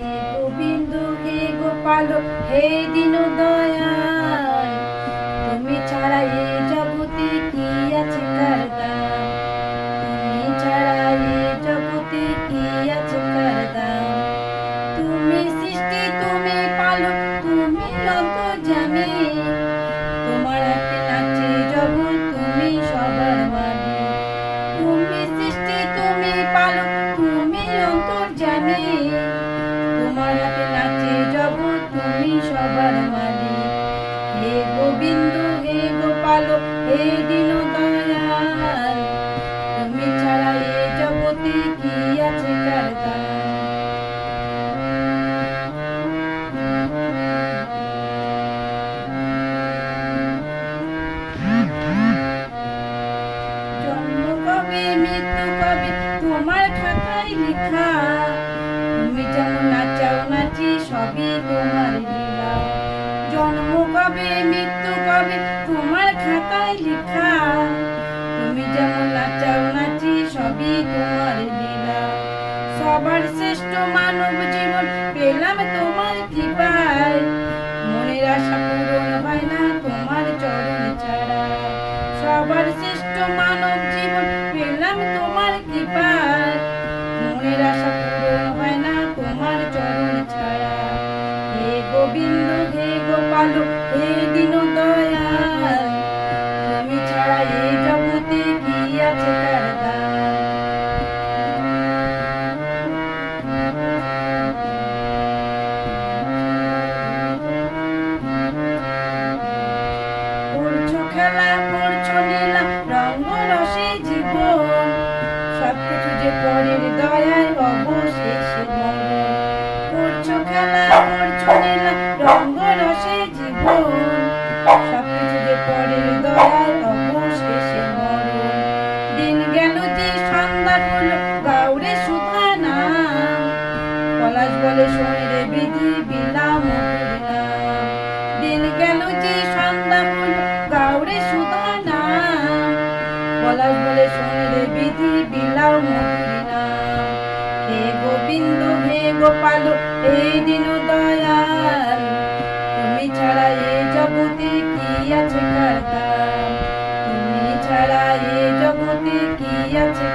হে গোবিন্দ হে গোপাল, হে দিন দয়াল, তুমি ছাড়া এ জগতে কি আছে কার দাম তুমি ছাড়া এ জগতে কি আছে কার দাম তুমি সৃষ্টি, তুমি পালো তুমি অত জানে। তোমার হাতে জগৎ, তুমি সবার মালিক তুমি সৃষ্টি, তুমি পালো তুমি অন্তর জানে গোবিন্দ, হে গোপাল, হে দিন দয়াল। তুমি ছাড়া এ জগতে কি আছে তোমার খাতায় লেখা। তুমি যেমন নাচাও নাচি সবই তোমার। খাতায় লেখা। তুমি যেমন নাচাও নাচি, সবই তোমার লীলা। সবার শ্রেষ্ঠ মানব জীবন পেলাম তোমার কৃপায়। মনের আশা পূরণ হয় না তোমার চরণ ছাড়া। সবার শ্রেষ্ঠ মানব জীবন পেলাম তোমার কৃপায়। মনের আশা পূরণ হয় না তোমার চরণ ছাড়া। হে গোবিন্দ, হে গোপাল, হে দিন দয়াল খেলা করছ লীলা রঙ্গ রসে জীবন। সবকিছু যে পরের দয়ায় অবশেষে করছ খেলা করছ লীলা রঙ্গ রসে জীবন। সবকিছু যে পরের দয়ায় অবশেষে দিন গেল যে সন্ধ্যা হলো গাউরে সুধা নাম। পলাশ বলে শরীরে বিধি বিলাম। পলাশ বলে শুনলে বিধি বিলাও মদিনা হে গোবিন্দ, হে গোপাল হে দিন দয়াল, তুমি ছাড়া এ জগতে কি আছে কারদাম তুমি ছাড়া এ জগতে কি আছে